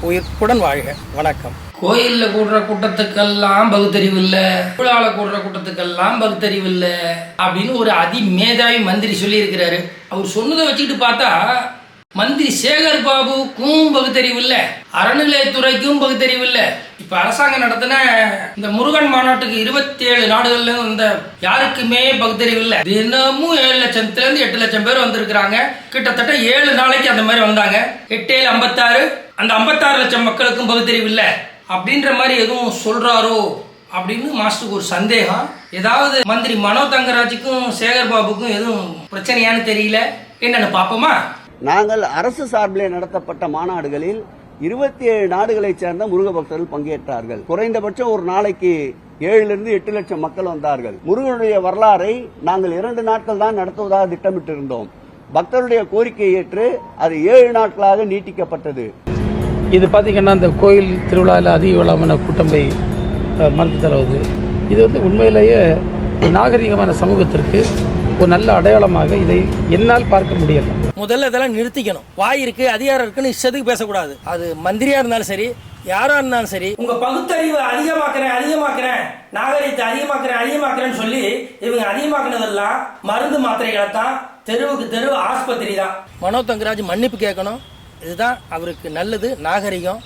உயிர்ப்புடன் வாழ்க. வணக்கம். கோயில்ல கூடுற கூட்டத்துக்கெல்லாம் பகுத்தறிவு இல்ல குழால கூடுற கூட்டத்துக்கெல்லாம் பகுத்தறிவு இல்ல அப்படின்னு ஒரு அதி மேதாவி மந்திரி சொல்லியிருக்கிறாரு. அவர் சொன்னதை வச்சுக்கிட்டு பார்த்தா மந்திரி சேகர் பாபுக்கும் பகுத்தறிவு அறநிலையத்துறைக்கும் பகுத்தறிவில்லை இப்ப அரசாங்கம் நடத்தின இந்த முருகன் மாநாட்டுக்கு இருபத்தி ஏழு நாடுகள்ல இந்த யாருக்குமே பகுத்தறிவில்லை தினமும் ஏழு லட்சத்துல இருந்து எட்டு லட்சம் பேர் வந்திருக்கிறாங்க. கிட்டத்தட்ட ஏழு நாளைக்கு அந்த மாதிரி வந்தாங்க. எட்டு ஏழு ஐம்பத்தாறு. அந்த ஐம்பத்தாறு லட்சம் மக்களுக்கும் பகுத்தறிவில்லை அப்படின்ற மாதிரி எதுவும் சொல்றாரோ அப்படின்னு மாஸ்டருக்கு ஒரு சந்தேகம். ஏதாவது மந்திரி மனோ தங்கராஜுக்கும் சேகர் பாபுக்கும் எதுவும் பிரச்சனையான்னு தெரியல. என்னன்னு பாப்போமா நாங்கள் அரசு சார்பிலே நடத்தப்பட்ட மாநாடுகளில் இருபத்தி ஏழு நாடுகளைச் சேர்ந்த முருக பக்தர்கள் பங்கேற்றார்கள். குறைந்தபட்சம் ஒரு நாளைக்கு ஏழிலிருந்து எட்டு லட்சம் மக்கள் வந்தார்கள். முருகனுடைய வரலாறை நாங்கள் இரண்டு நாட்கள் தான் நடத்துவதாக திட்டமிட்டிருந்தோம். பக்தருடைய கோரிக்கையை ஏற்று அது ஏழு நாட்களாக நீட்டிக்கப்பட்டது. இது பார்த்தீங்கன்னா இந்த கோயில் திருவிழாவில் அதிக விழாமான கூட்டமை போய் மருந்து தருவது. இது வந்து உண்மையிலேயே நாகரிகமான சமூகத்திற்கு ஒரு நல்ல அடையாளமாக இதை என்னால் பார்க்க முடியல. முதல்ல இதெல்லாம் நிறுத்திக்கணும். வாய் இருக்கு அதிகாரம் இருக்குன்னு இஷ்டத்துக்கு பேசக்கூடாது. அது மந்திரியா இருந்தாலும் சரி யாரா இருந்தாலும் சரி உங்க பகுத்தறிவு அதிகமாக்குறேன் அதிகமாக்குறேன். நாகரிகத்தை அதிகமாக்குறேன் அதிகமாக்குறேன்னு சொல்லி இவங்க அதிகமாக்குனதெல்லாம் மருந்து மாத்திரைகளை தான் தெருவுக்கு தெரு ஆஸ்பத்திரி தான். மனோ தங்கராஜ் மன்னிப்பு கேட்கணும். இதுதான் அவருக்கு நல்லது நாகரிகம்.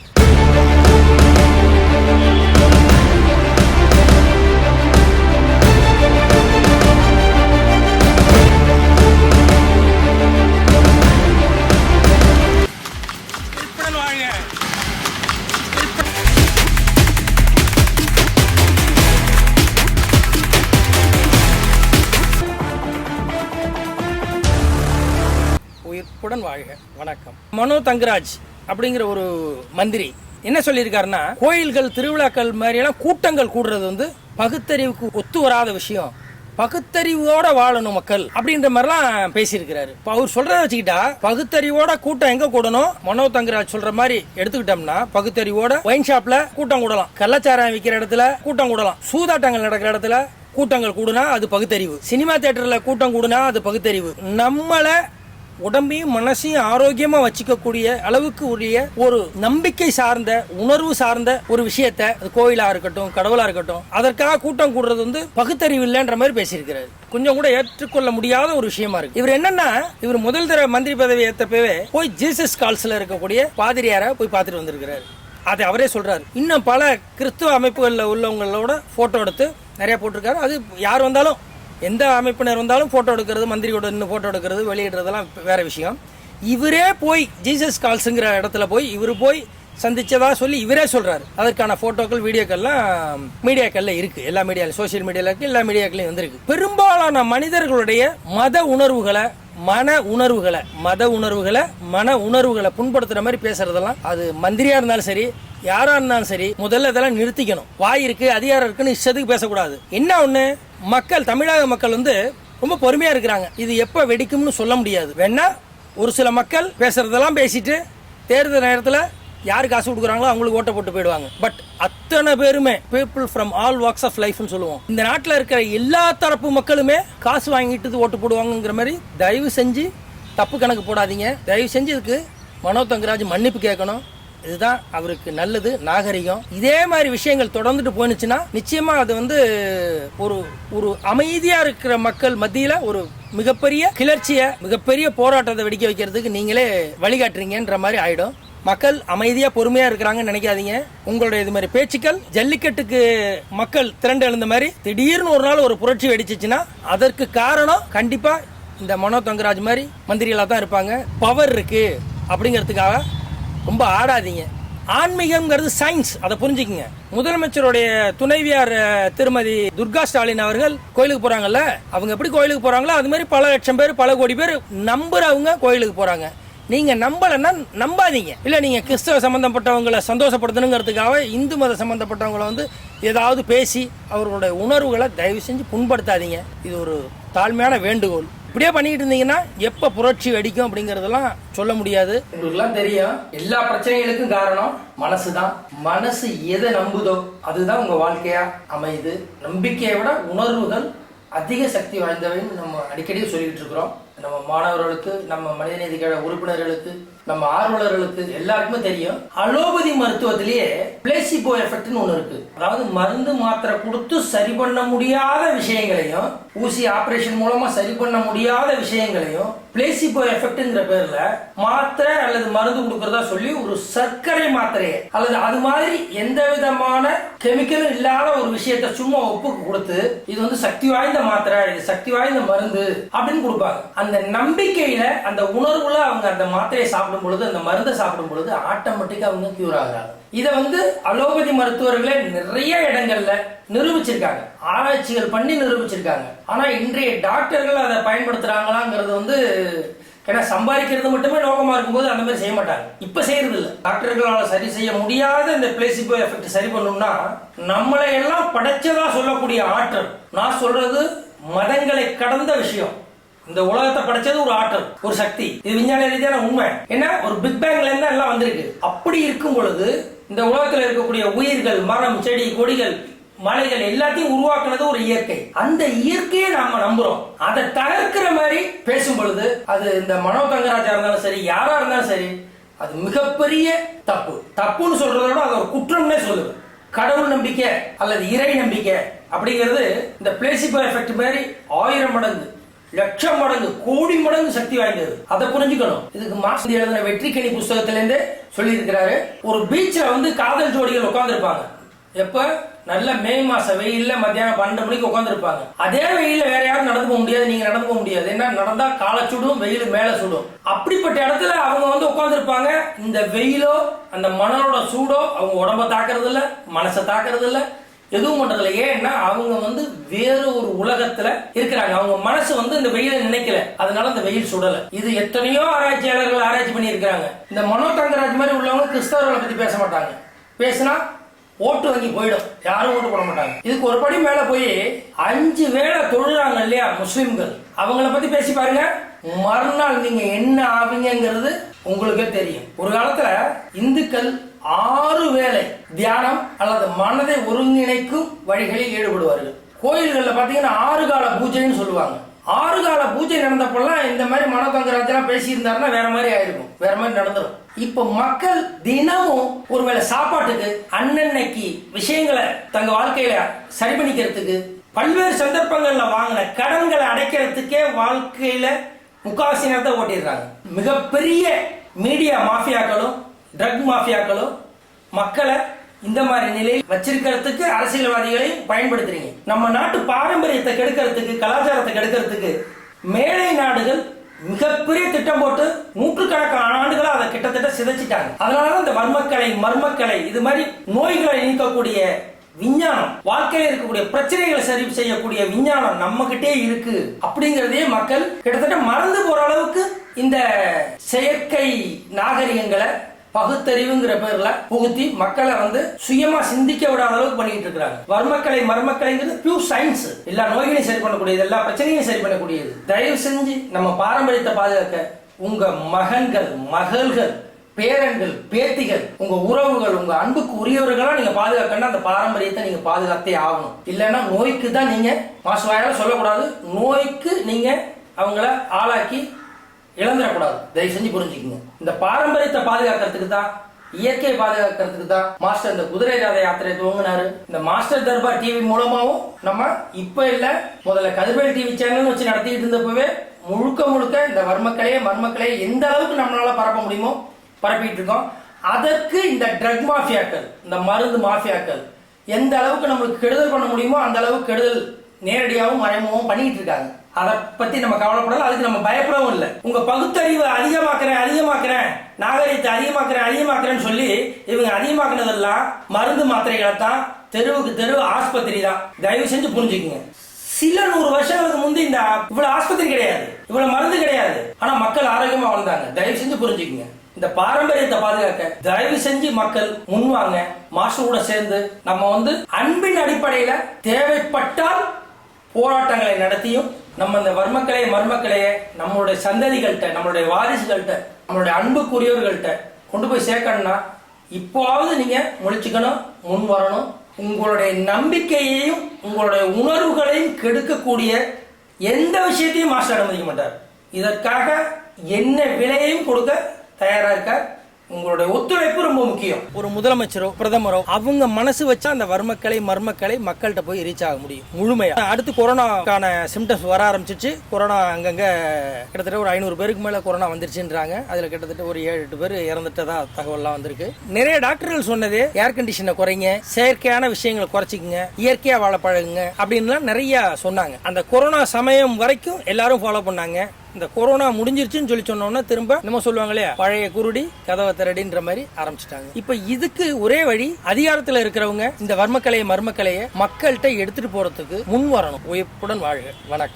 வணக்கம். மனோ தங்கராஜ் அப்படிங்கிற ஒரு மந்திரி என்ன சொல்லியிருக்காருன்னா கோயில்கள் திருவிழாக்கள் மாதிரியெல்லாம் கூட்டங்கள் கூடுறது வந்து பகுத்தறிவுக்கு ஒத்து வராத விஷயம். பகுத்தறிவோட வாழணும் மக்கள் அப்படின்ற மாதிரிலாம் பேசியிருக்கிறாரு. இப்போ அவர் சொல்றத வச்சுக்கிட்டா பகுத்தறிவோட கூட்டம் எங்க கூடணும்? மனோ தங்கராஜ் சொல்ற மாதிரி எடுத்துக்கிட்டோம்னா பகுத்தறிவோட ஒயின் ஷாப்ல கூட்டம் கூடலாம். கள்ளச்சாரம் விற்கிற இடத்துல கூட்டம் கூடலாம். சூதாட்டங்கள் நடக்கிற இடத்துல கூட்டங்கள் கூடுனா அது பகுத்தறிவு. சினிமா தேட்டரில் கூட்டம் கூடுனா அது பகுத்தறிவு. நம்மளை உடம்பையும் மனசையும் ஆரோக்கியமா வச்சுக்கக்கூடிய அளவுக்கு உரிய ஒரு நம்பிக்கை சார்ந்த உணர்வு சார்ந்த ஒரு விஷயத்த கோயிலாக கோயிலா இருக்கட்டும் கடவுளா இருக்கட்டும் அதற்காக கூட்டம் கூடுறது வந்து பகுத்தறிவு இல்லைன்ற மாதிரி பேசியிருக்கிறாரு. கொஞ்சம் கூட ஏற்றுக்கொள்ள முடியாத ஒரு விஷயமா இருக்கு. இவர் என்னன்னா இவர் முதல் தர மந்திரி பதவி ஏத்தப்பவே போய் ஜீசஸ் கால்ஸ்ல இருக்கக்கூடிய பாதிரியார போய் பார்த்துட்டு வந்திருக்கிறாரு. அதை அவரே சொல்றாரு. இன்னும் பல கிறிஸ்துவ அமைப்புகளில் உள்ளவங்களோட போட்டோ எடுத்து நிறைய போட்டிருக்காரு. அது யார் வந்தாலும் எந்த அமைப்பினர் இருந்தாலும் ஃபோட்டோ எடுக்கிறது மந்திரியோட நின்று ஃபோட்டோ எடுக்கிறது வெளியிடுறதெல்லாம் வேறு விஷயம். இவரே போய் ஜீசஸ் கால்ஸுங்கிற இடத்துல போய் இவர் போய் சந்திச்சதா சொல்லி இவரே சொல்றாரு. அதற்கான போட்டோக்கள் வீடியோக்கள்லாம் மீடியாக்கள்ல இருக்கு. எல்லா மீடியாலும் சோசியல் மீடியால இருக்கு எல்லா மீடியாக்களையும் வந்திருக்கு. பெரும்பாலான மனிதர்களுடைய மத உணர்வுகளை மன உணர்வுகளை மத உணர்வுகளை மன உணர்வுகளை புண்படுத்துற மாதிரி பேசுறதெல்லாம் அது மந்திரியா இருந்தாலும் சரி யாரா இருந்தாலும் சரி முதல்ல இதெல்லாம் நிறுத்திக்கணும். வாய் இருக்கு அதிகாரம் இருக்குன்னு இஷ்டத்துக்கு பேசக்கூடாது. என்ன ஒண்ணு? மக்கள் தமிழக மக்கள் வந்து ரொம்ப பொறுமையா இருக்கிறாங்க. இது எப்ப வெடிக்கும்னு சொல்ல முடியாது. வேணா ஒரு சில மக்கள் பேசுறதெல்லாம் பேசிட்டு தேர்தல் நேரத்தில் யார் காசு கொடுக்குறாங்களோ அவங்களுக்கு ஓட்ட போட்டு போயிடுவாங்க. பட் அத்தனை பேருமே people from all walks of லைஃப்னு சொல்லுவோம். இந்த நாட்டில் இருக்கிற எல்லா தரப்பு மக்களுமே காசு வாங்கிட்டு ஓட்டு போடுவாங்கங்கிற மாதிரி தயவு செஞ்சு தப்பு கணக்கு போடாதீங்க. தயவு செஞ்சு இதுக்கு மனோ தங்கராஜ் மன்னிப்பு கேட்கணும். இதுதான் அவருக்கு நல்லது நாகரிகம். இதே மாதிரி விஷயங்கள் தொடர்ந்துட்டு போனுச்சுன்னா நிச்சயமா அது வந்து ஒரு ஒரு அமைதியா இருக்கிற மக்கள் மத்தியில ஒரு மிகப்பெரிய கிளர்ச்சியை மிகப்பெரிய போராட்டத்தை வெடிக்க வைக்கிறதுக்கு நீங்களே வழிகாட்டுறீங்கன்ற மாதிரி ஆயிடும். மக்கள் அமைதியா பொறுமையா இருக்கிறாங்கன்னு நினைக்காதீங்க. உங்களுடைய இது மாதிரி பேச்சுக்கள் ஜல்லிக்கட்டுக்கு மக்கள் திரண்டு எழுந்த மாதிரி திடீர்னு ஒரு நாள் ஒரு புரட்சி வெடிச்சிச்சுன்னா அதற்கு காரணம் கண்டிப்பா இந்த மனோ தங்கராஜ் மாதிரி மந்திரிகளாக தான் இருப்பாங்க. பவர் இருக்கு. அப்படிங்கிறதுக்காக ரொம்ப ஆடாதீங்க ஆன்மீகம்ங்கிறது சயின்ஸ் அதை புரிஞ்சுக்குங்க. முதலமைச்சருடைய துணைவியார் திருமதி துர்கா ஸ்டாலின் அவர்கள் கோயிலுக்கு போறாங்கல்ல? அவங்க எப்படி கோயிலுக்கு போறாங்களோ அது மாதிரி பல லட்சம் பேர் பல கோடி பேர் நம்புறவங்க கோயிலுக்கு போறாங்க. நீங்க நம்பலன்னா நம்பாதீங்க. இல்ல நீங்க கிறிஸ்தவ சம்பந்தப்பட்டவங்களை சந்தோஷப்படுத்தணுங்கிறதுக்காக இந்து மத சம்பந்தப்பட்டவங்களை வந்து ஏதாவது பேசி அவர்களுடைய உணர்வுகளை தயவு செஞ்சு புண்படுத்தாதீங்க. இது ஒரு தாழ்மையான வேண்டுகோள். இப்படியே பண்ணிக்கிட்டு இருந்தீங்கன்னா எப்ப புரட்சி வெடிக்கும் அப்படிங்கறதெல்லாம் சொல்ல முடியாது. உங்களுக்குலாம் தெரியும். எல்லா பிரச்சனைகளுக்கும் காரணம் மனசு தான் மனசு எதை நம்புதோ அதுதான் உங்க வாழ்க்கையா அமையுது. நம்பிக்கையை விட உணர்வுகள் அதிக சக்தி வாய்ந்தவைன்னு நம்ம அடிக்கடி சொல்லிக்கிட்டு இருக்கிறோம். நம்ம மாணவர்களுக்கு நம்ம மனிதநீதிக்கான உறுப்பினர்களுக்கு நம்ம ஆர்வலர்களுக்கு எல்லாருக்குமே தெரியும். அலோபதி மருத்துவத்திலேயே பிளேசிபோ எஃபெக்ட்னு ஒன்று இருக்கு. அதாவது மருந்து மாத்திரை கொடுத்து சரி பண்ண முடியாத விஷயங்களையும் ஊசி ஆபரேஷன் மூலமா சரி பண்ண முடியாத விஷயங்களையும் பிளேசிபோ எஃபெக்ட்ங்கிற பேர்ல மாத்திரை அல்லது மருந்து கொடுக்கறதா சொல்லி ஒரு சர்க்கரை மாத்திரையை அல்லது அது மாதிரி எந்த விதமான கெமிக்கலும் இல்லாத ஒரு விஷயத்தை சும்மா ஒப்புக்கு கொடுத்து இது வந்து சக்தி வாய்ந்த மாத்திரை இது சக்தி வாய்ந்த மருந்து அப்படின்னு கொடுப்பாங்க. அந்த நம்பிக்கையில அந்த உணர்வுல அவங்க அந்த மாத்திரையை சாப்பிடும் பொழுது அந்த மருந்தை சாப்பிடும் பொழுது ஆட்டோமேட்டிக்கா அவங்க கியூர் ஆகுறாங்க. இதை வந்து அலோபதி மருத்துவர்களே நிறைய இடங்கள்ல நிரூபிச்சிருக்காங்க. ஆராய்ச்சிகள் பண்ணி நிரூபிச்சிருக்காங்க. ஆனா இன்றைய டாக்டர்கள் அதை பயன்படுத்துறாங்களாங்கிறது வந்து ஏன்னா சம்பாதிக்கிறது மட்டுமே நோக்கமா இருக்கும்போது அந்த மாதிரி செய்ய மாட்டாங்க. இப்ப செய்யறது இல்ல டாக்டர்களால சரி செய்ய முடியாத இந்த பிளேசிபோ எஃபெக்ட் சரி பண்ணணும்னா நம்மளை எல்லாம் படைச்சதா சொல்லக்கூடிய ஆற்றல். நான் சொல்றது மதங்களை கடந்த விஷயம். இந்த உலகத்தை படைச்சது ஒரு ஆற்றல் ஒரு சக்தி. இது விஞ்ஞான ரீதியான உண்மை. ஏன்னா ஒரு பிக் பேங்ல இருந்து வந்திருக்கு. அப்படி இருக்கும் பொழுது இந்த உலகத்தில் இருக்கக்கூடிய உயிர்கள் மரம் செடி கொடிகள் மலைகள் எல்லாத்தையும் உருவாக்குனது ஒரு இயற்கை. அந்த இயற்கையை நாம நம்புறோம். அதை தகர்க்கிற மாதிரி பேசும் பொழுது அது இந்த மனோ தங்கராஜா இருந்தாலும் சரி யாரா இருந்தாலும் சரி அது மிகப்பெரிய தப்பு. தப்புன்னு சொல்றதோட விட அது ஒரு குற்றம்னே சொல்லுவேன் கடவுள் நம்பிக்கை அல்லது இறை நம்பிக்கை அப்படிங்கிறது இந்த பிளேசிபோ எஃபெக்ட் மாதிரி ஆயிரம் மடங்கு. லட்சம் மடங்கு கோடி மடங்கு சக்தி வாய்ந்தது. அதை புரிஞ்சுக்கணும். இதுக்கு மாசம் எழுதின வெற்றிக்கணி புஸ்தகத்திலேருந்து சொல்லி இருக்கிறாரு ஒரு பீச்சில் வந்து காதல் ஜோடிகள் உட்காந்துருப்பாங்க எப்ப? நல்ல மே மாச வெயில்ல மத்தியானம் பன்னெண்டு மணிக்கு உட்காந்துருப்பாங்க அதே வெயில வேற யாரும் நடந்து போக முடியாது நீங்க நடந்து போக முடியாது. என்ன நடந்தா காலை சுடும் வெயில் மேல சுடும். அப்படிப்பட்ட இடத்துல அவங்க வந்து உட்காந்துருப்பாங்க இந்த வெயிலோ அந்த மணலோட சூடோ அவங்க உடம்ப தாக்குறது இல்ல மனசை தாக்குறது இல்ல எதுவும் பண்றதில்ல. ஏன்னா அவங்க வந்து வேற ஒரு உலகத்துல இருக்கிறாங்க. அவங்க மனசு வந்து இந்த வெயிலை நினைக்கல. அதனால அந்த வெயில் சுடல. இது எத்தனையோ ஆராய்ச்சியாளர்கள் ஆராய்ச்சி பண்ணி இருக்கிறாங்க இந்த மனோ தங்கராஜ் மாதிரி உள்ளவங்க கிறிஸ்தவர்களை பத்தி பேச மாட்டாங்க. பேசினா ஓட்டு வங்கி போயிடும். யாரும் ஓட்டு போட மாட்டாங்க. இதுக்கு ஒரு படி மேல போய் அஞ்சு வேளை தொழுறாங்க இல்லையா முஸ்லிம்கள்? அவங்கள பத்தி பேசி பாருங்க. மறுநாள் நீங்க என்ன ஆவீங்கிறது உங்களுக்கே தெரியும். ஒரு காலத்துல இந்துக்கள் ஆறு வேளை தியானம் அல்லது மனதை ஒருங்கிணைக்கும் வழிகளில் ஈடுபடுவார்கள். கோயில்களில் பார்த்தீங்கன்னா ஆறு கால பூஜைன்னு சொல்லுவாங்க. ஆறு கால பூஜை நடந்தப்பெல்லாம் இந்த மாதிரி மனோதங்கராஜெல்லாம் பேசி வேற மாதிரி ஆயிருக்கும். வேற மாதிரி நடந்துடும் இப்ப மக்கள் தினமும் ஒருவேளை சாப்பாட்டுக்கு அன்னன்னைக்கு விஷயங்களை தங்க வாழ்க்கையில சரி பண்ணிக்கிறதுக்கு பல்வேறு சந்தர்ப்பங்கள்ல வாங்கின கடன்களை அடைக்கிறதுக்கே வாழ்க்கையில முக்காவாசி நேரத்தை ஓட்டிடுறாங்க. மிகப்பெரிய மீடியா மாஃபியாக்களும் ட்ரக் மாஃபியாக்களும் மக்களை இந்த மாதிரி நிலையில் வச்சிருக்கிறதுக்கு அரசியல்வாதிகளையும் பயன்படுத்துறீங்க. நம்ம நாட்டு பாரம்பரியத்தை கெடுக்கிறதுக்கு கலாச்சாரத்தை கெடுக்கிறதுக்கு மேலை நாடுகள் மிகப்பெரிய திட்டம் போட்டு நூற்றுக்கணக்கான ஆண்டுகளா அதை கிட்டத்தட்ட சிதைச்சிட்டாங்க. அதனாலதான் இந்த வர்மக்கலை மர்மக்கலை இது மாதிரி நோய்களை நீக்கக்கூடிய விஞ்ஞானம் வாழ்க்கையில் இருக்கக்கூடிய பிரச்சனைகளை சரி செய்யக்கூடிய விஞ்ஞானம் நம்ம கிட்டே இருக்கு அப்படிங்கறதே மக்கள் கிட்டத்தட்ட மறந்து போற அளவுக்கு இந்த செயற்கை நாகரிகங்களை பகுத்தறிவுங்கிற பேர்ல புகுத்தி மக்களை வந்து சுயமா சிந்திக்க விடாத அளவுக்கு பண்ணிட்டு இருக்காங்க வர்மக்கலை மர்மக்கலைங்கிறது பியூர் சயின்ஸ் எல்லா நோய்களையும் சரி பண்ணக்கூடியது எல்லா பிரச்சனையும் சரி பண்ணக்கூடியது. தயவு செஞ்சு நம்ம பாரம்பரியத்தை பாதுகாக்க உங்க மகன்கள் மகள்கள் பேரன்கள் பேத்திகள் உங்க உறவுகள் உங்க அன்புக்கு உரியவர்களா நீங்க பாதுகாக்கணும் அந்த பாரம்பரியத்தை நீங்க பாதுகாத்தே ஆகணும். இல்லைன்னா நோய்க்கு தான் நீங்க மாசு வாயால சொல்லக்கூடாது. நோய்க்கு நீங்க அவங்கள ஆளாக்கி இழந்துடக்கூடாது. தயவு செஞ்சு புரிஞ்சுக்கங்க. இந்த பாரம்பரியத்தை பாதுகாக்கிறதுக்கு தான் இயற்கையை பாதுகாக்கிறதுக்கு தான் மாஸ்டர் இந்த குதிரை ரத யாத்திரை துவங்கினாரு. இந்த மாஸ்டர் தர்பார் டிவி மூலமாவும் நம்ம இப்ப இல்ல முதல்ல கதிர்வேல் டிவி சேனல் வச்சு நடத்திட்டு இருந்தப்பவே முழுக்க முழுக்க இந்த வர்மக்கலையை மர்மக்கலையை எந்த அளவுக்கு நம்மளால பரப்ப முடியுமோ பரப்பிட்டு இருக்கோம். அதற்கு இந்த ட்ரக் மாஃபியாக்கள் இந்த மருந்து மாஃபியாக்கள் எந்த அளவுக்கு நம்மளுக்கு கெடுதல் பண்ண முடியுமோ அந்த அளவுக்கு கெடுதல் நேரடியாகவும் மறைமுகமும் பண்ணிட்டு இருக்காங்க. அதை பத்தி நம்ம கவலைப்படலாம் அதுக்கு நம்ம பயப்படவும் இல்லை. உங்க பகுத்தறிவு அதிகமாக்குறேன் அதிகமாக்குறேன். நாகரிகத்தை அதிகமாக்குறேன் அதிகமாக்குறேன்னு சொல்லி இவங்க அதிகமாக்குனதெல்லாம் மருந்து மாத்திரைகளை தான் தெருவுக்கு தெரு ஆஸ்பத்திரி தான். தயவு செஞ்சு புரிஞ்சுக்குங்க. சில நூறு வருஷங்களுக்கு முந்தி இந்த இவ்வளவு ஆஸ்பத்திரி கிடையாது. இவ்வளவு மருந்து கிடையாது. ஆனா மக்கள் ஆரோக்கியமா வாழ்ந்தாங்க. தயவு செஞ்சு புரிஞ்சுக்குங்க. இந்த பாரம்பரியத்தை பாதுகாக்க தயவு செஞ்சு மக்கள் முன்வாங்க மாஸ்டர் கூட சேர்ந்து நம்ம வந்து அன்பின் அடிப்படையில தேவைப்பட்டால் போராட்டங்களை நடத்தியும் நம்ம இந்த வர்மக்கலையை மர்மக்கலையை நம்மளுடைய சந்ததிகள்கிட்ட நம்மளுடைய வாரிசுகள்கிட்ட நம்மளுடைய அன்புக்குரியவர்கள்ட்ட கொண்டு போய் சேர்க்கணும்னா இப்போவாவது நீங்க முழிச்சுக்கணும் முன் வரணும். உங்களுடைய நம்பிக்கையையும் உங்களுடைய உணர்வுகளையும் கெடுக்கக்கூடிய எந்த விஷயத்தையும் மாஸ்டர் அனுமதிக்க மாட்டார். இதற்காக என்ன விலையையும் கொடுக்க தயாராக இருக்கார். உங்களுடைய ஒத்துழைப்பு ரொம்ப முக்கியம். ஒரு முதலமைச்சரோ பிரதமரோ அவங்க மனசு வச்சா அந்த வர்மக்கலை மர்மக்கலை மக்கள்கிட்ட போய் ரீச் ஆக முடியும் முழுமையா. அடுத்து கொரோனாக்கான சிம்டம்ஸ் வர ஆரம்பிச்சிச்சு. கொரோனா அங்கங்க கிட்டத்தட்ட ஒரு ஐநூறு பேருக்கு மேல கொரோனா வந்துருச்சுன்றாங்க. அதுல கிட்டத்தட்ட ஒரு ஏழு எட்டு பேர் இறந்துட்டதா தகவல்லாம் வந்திருக்கு. நிறைய டாக்டர்கள் சொன்னது ஏர் கண்டிஷனை குறைங்க செயற்கையான விஷயங்களை குறைச்சிக்கங்க இயற்கையா வாழ பழகுங்க அப்படின்லாம் நிறைய சொன்னாங்க. அந்த கொரோனா சமயம் வரைக்கும் எல்லாரும் ஃபாலோ பண்ணாங்க. இந்த கொரோனா முடிஞ்சிருச்சுன்னு சொல்லி சொன்னோம்னா திரும்ப நம்ம சொல்லுவாங்க இல்லையா பழைய குருடி கதவை திரடின்ற மாதிரி ஆரம்பிச்சிட்டாங்க. இப்ப இதுக்கு ஒரே வழி அதிகாரத்துல இருக்கிறவங்க இந்த வர்மக்கலையை மர்மக்கலையை மக்கள்கிட்ட எடுத்துட்டு போறதுக்கு முன் வரணும் உயர்ப்புடன் வாழ்க. வணக்கம்.